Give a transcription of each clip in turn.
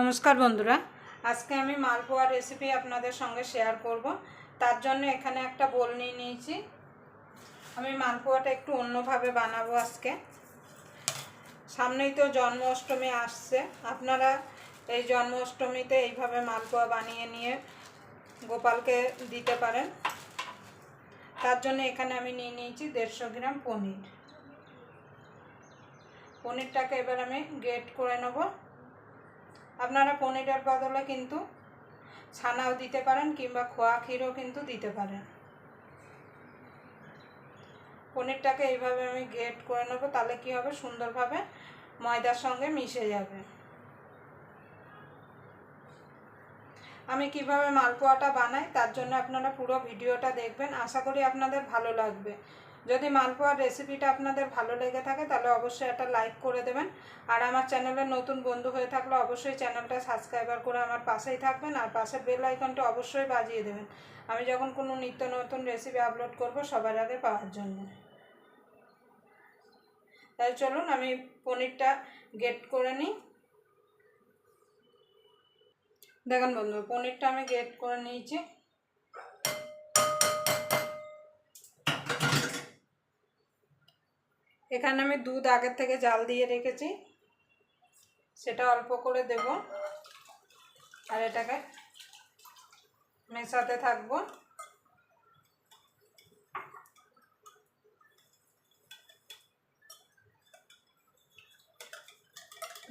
নমস্কার বন্ধুরা, আজকে আমি মালপোয়ার রেসিপি আপনাদের সঙ্গে শেয়ার করব। তার জন্য এখানে একটা বোল নিয়ে নিয়েছি। আমি মালপোয়াটা একটু অন্যভাবে বানাবো আজকে। সামনেই তো জন্মাষ্টমী আসছে। আপনারা এই জন্মাষ্টমীতে এইভাবে মালপোয়া বানিয়ে নিয়ে গোপালকে দিতে পারেন। তার জন্য এখানে আমি নিয়ে নিয়েছি দেড়শো গ্রাম পনির। পনিরটাকে এবার আমি গ্রেট করে নেব। আপনারা পনিরের বদলে কিন্তু ছানাও দিতে পারেন কিংবা খোয়া ক্ষীরও কিন্তু দিতে পারেন। পনিরটাকে এইভাবে আমি গ্রেট করে নেব, তাহলে কি হবে? সুন্দরভাবে ময়দার সঙ্গে মিশে যাবে। আমি কীভাবে মালপোয়াটা বানাই, তার জন্য আপনারা পুরো ভিডিওটা দেখবেন। আশা করি আপনাদের ভালো লাগবে। যদি মালপোয়ার রেসিপিটা আপনাদের ভালো লেগে থাকে, তাহলে অবশ্যই একটা লাইক করে দেবেন। আর আমার চ্যানেলে নতুন বন্ধু হয়ে থাকলে অবশ্যই চ্যানেলটা সাবস্ক্রাইবার করে আমার পাশেই থাকবেন, আর পাশের বেল আইকনটা অবশ্যই বাজিয়ে দেবেন। আমি যখন কোনো নিত্য নতুন রেসিপি আপলোড করব সবার আগে পাওয়ার জন্য। তাই চলুন, আমি পনিরটা গেট করে নিই। দেখুন বন্ধু, পনিরটা আমি গেট করে নিয়েছি। এখানে আমি দুধ আগের থেকে জাল দিয়ে রেখেছি। সেটা অল্প করে দেব। আর এটাকে মেশাতে থাকব।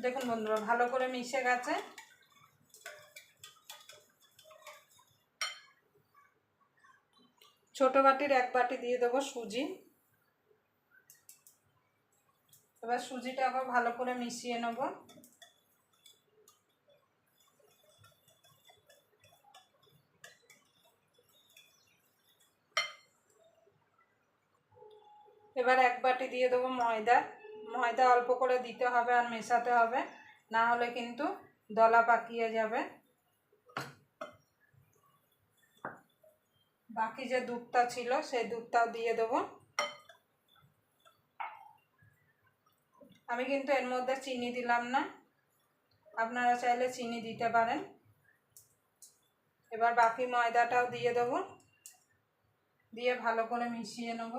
দেখুন বন্ধুরা, ভালো করে মিশে গেছে। ছোট বাটির এক বাটি দিয়ে দেবো সুজি। এবার সুজিটা আবার ভালো করে মিশিয়ে নেব। এবার এক বাটি দিয়ে দেবো ময়দা। ময়দা অল্প করে দিতে হবে আর মেশাতে হবে, না হলে কিন্তু দলা পাকিয়ে যাবে। বাকি যে দুধটা ছিল, সেই দুধটাও দিয়ে দেবো। আমি কিন্তু এর মধ্যে চিনি দিলাম না। আপনারা চাইলে চিনি দিতে পারেন। এবার বাকি ময়দাটাও দিয়ে দেবো। দিয়ে ভালো করে মিশিয়ে নেব।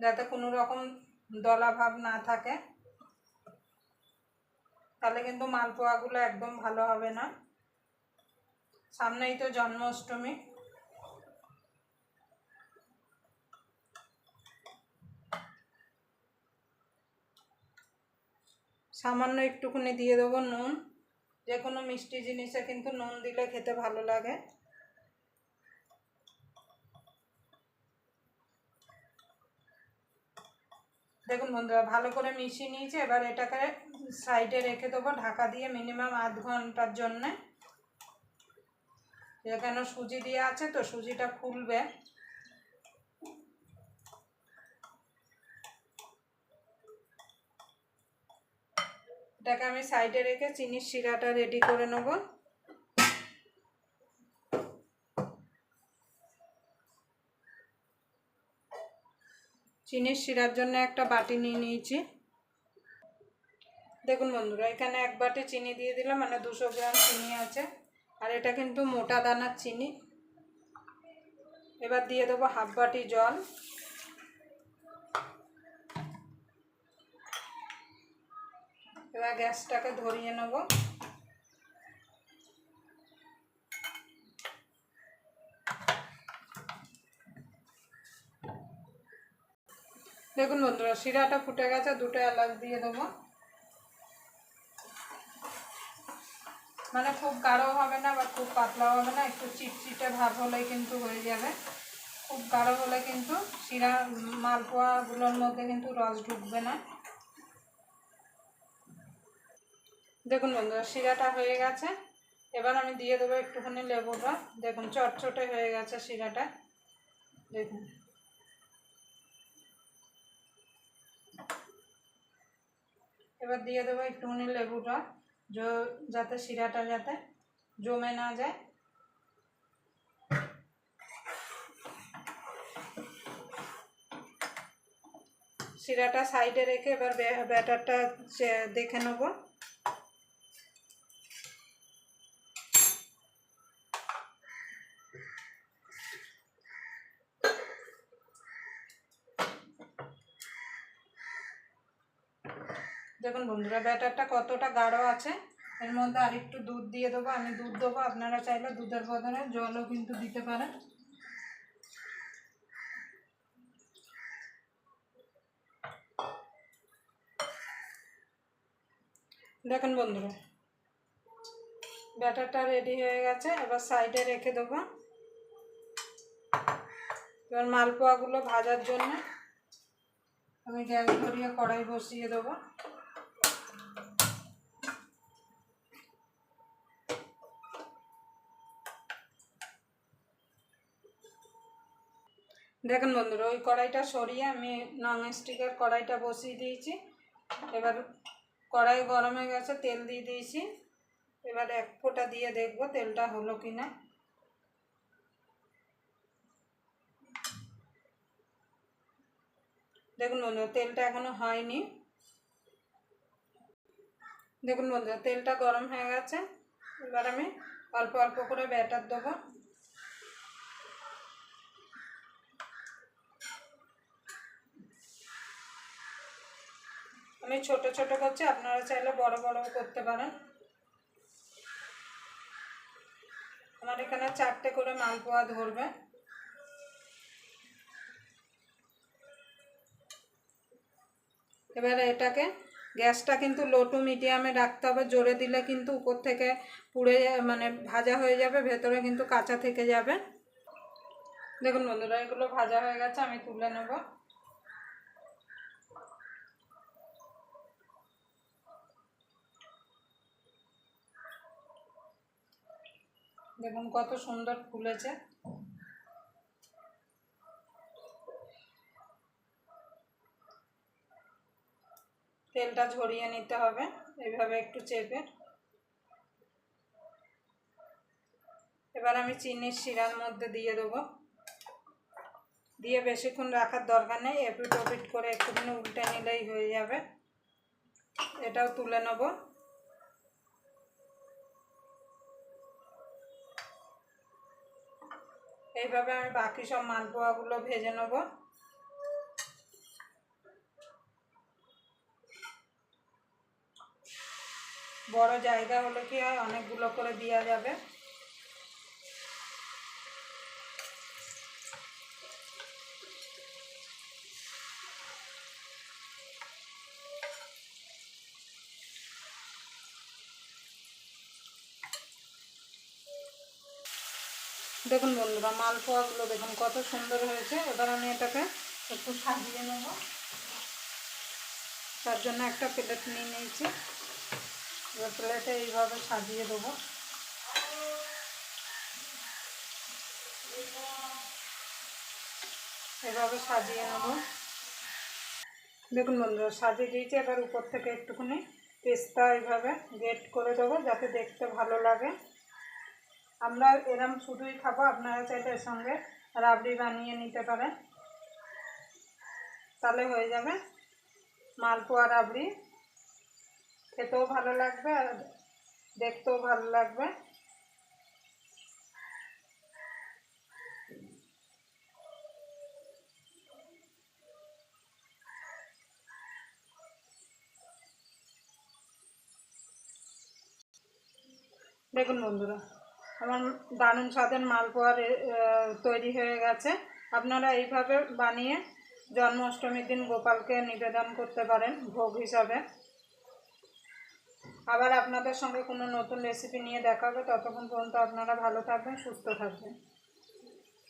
যাতে কোনো রকম দলা ভাব না থাকে। তাহলে কিন্তু মালপোয়াগুলো একদম ভালো হবে না। সামনেই তো জন্মাষ্টমী। সামান্য একটুখানি দিয়ে দেবো নুন। যে কোনো মিষ্টি জিনিসে কিন্তু নুন দিলে খেতে ভালো লাগে। দেখুন বন্ধুরা, ভালো করে মিশিয়ে নিয়েছি। এবার এটাকে সাইডে রেখে দেবো ঢাকা দিয়ে মিনিমাম আধ ঘণ্টার জন্যে। এখানে সুজি দিয়ে আছে তো সুজিটা ফুলবে। এটাকে আমি সাইডে রেখে চিনির শিরাটা রেডি করে নেব। চিনির শিরার জন্য একটা বাটি নিয়ে নিয়েছি। দেখুন বন্ধুরা, এখানে এক বাটি চিনি দিয়ে দিলাম মানে দুশো গ্রাম চিনি আছে। আর এটা কিন্তু মোটা দানার চিনি। এবার দিয়ে দেবো হাফ বাটি জল। এবার গ্যাসটাকে ধরিয়ে নেব। দেখুন বন্ধুরা, শিরাটা ফুটে গেছে, দুটো এলাচ দিয়ে দেবো। মানে খুব গাঢ় হবে না বা খুব পাতলাও হবে না, একটু চিটচিটে ভাব হলেই কিন্তু হয়ে যাবে। খুব গাঢ় হলে কিন্তু শিরা মালপোয়াগুলোর মধ্যে কিন্তু রস ঢুকবে না। দেখুন বন্ধুরা শিরাটা হয়ে গেছে। এবার আমি দিয়ে দেবো একটুখানি লেবুটা দেখুন, চটচটে হয়ে গেছে শিরাটা। দেখুন। এবার দিয়ে দেবো একটুখানি লেবুটা যাতে শিরাটা যাতে জমে না যায়। শিরাটা সাইডে রেখে এবার ব্যাটারটা দেখে নেব। দেখুন বন্ধুরা, ব্যাটারটা কতটা গাঢ় আছে। এর মধ্যে আরেকটু দুধ দিয়ে দেবো। আমি দুধ দেবো, আপনারা চাইলে দুধের বদলে জলও কিন্তু দিতে পারেন। দেখুন বন্ধুরা, ব্যাটারটা রেডি হয়ে গেছে। এবার সাইডে রেখে দেবো। এবার মালপোয়াগুলো ভাজার জন্য আমি গ্যাস ধরিয়ে কড়াই বসিয়ে দেবো। দেখুন বন্ধুরা, ওই কড়াইটা সরিয়ে আমি নন স্টিকের কড়াইটা বসিয়ে দিয়েছি। এবার কড়াই গরম হয়ে গেছে, তেল দিয়ে দিয়েছি। এবার এক ফোঁটা দিয়ে দেখব তেলটা হলো কি না দেখুন বন্ধুরা, তেলটা এখনও হয়নি। দেখুন বন্ধুরা, তেলটা গরম হয়ে গেছে। এবার আমি অল্প অল্প করে ব্যাটার দেবো। আমি ছোট ছোট করছি আপনারা চাইলে বড় বড় করতে পারেন। আমার এখানে চারটে করে মালপোয়া ধরবে। এবারে এটাকে, গ্যাসটা কিন্তু লো টু মিডিয়ামে রাখতে হবে, জোরে দিলে কিন্তু উপর থেকে পুড়ে মানে ভাজা হয়ে যাবে, ভেতরে কিন্তু কাঁচা থেকে যাবে। দেখুন বন্ধুরা, এগুলো ভাজা হয়ে গেছে, আমি তুলে নেব। দেখুন কত সুন্দর ফুলেছে। তেলটা ঝরিয়ে নিতে হবে এইভাবে একটু চেপে। এবার আমি চিনির শিরার মধ্যে দিয়ে দেবো। দিয়ে বেশিক্ষণ রাখার দরকার নেই, এপিট ওপিট করে একটুখানি উল্টে নিলেই হয়ে যাবে। এটাও তুলে নেব। এইভাবে আমি বাকি সব মালপোয়াগুলো ভেজে নেব। বড় জায়গা হলে কি হয়, অনেকগুলো করে দেওয়া যাবে। দেখুন বন্ধুরা মালপোয়াগুলো দেখুন, কত সুন্দর হয়েছে। এবার আমি এটাকে একটু সাজিয়ে নেব। তার জন্য একটা প্লেট নিয়ে নিয়েছি। এবার প্লেটে এইভাবে সাজিয়ে দেবো। এভাবে সাজিয়ে নেব। দেখুন বন্ধুরা সাজিয়ে দিয়েছি। এবার উপর থেকে একটুখানি পেস্তা এইভাবে গেট করে দেবো, যাতে দেখতে ভালো লাগে। আমরা এরম শুধুই খাব, আপনারা চাইলে এর সঙ্গে রাবড়ি বানিয়ে নিতে পারেন। তাহলে হয়ে যাবে মালপোয়া রাবড়ি। খেতেও ভালো লাগবে আর দেখতেও ভালো লাগবে। দেখুন বন্ধুরা। আমার দারুণ স্বাদের মালপোয়া তৈরি হয়ে গেছে। আপনারা এইভাবে বানিয়ে জন্মাষ্টমীর দিন গোপালকে নিবেদন করতে পারেন ভোগ হিসাবে। আবার আপনাদের সঙ্গে কোনো নতুন রেসিপি নিয়ে দেখাবে, ততক্ষণ পর্যন্ত আপনারা ভালো থাকবেন, সুস্থ থাকবেন।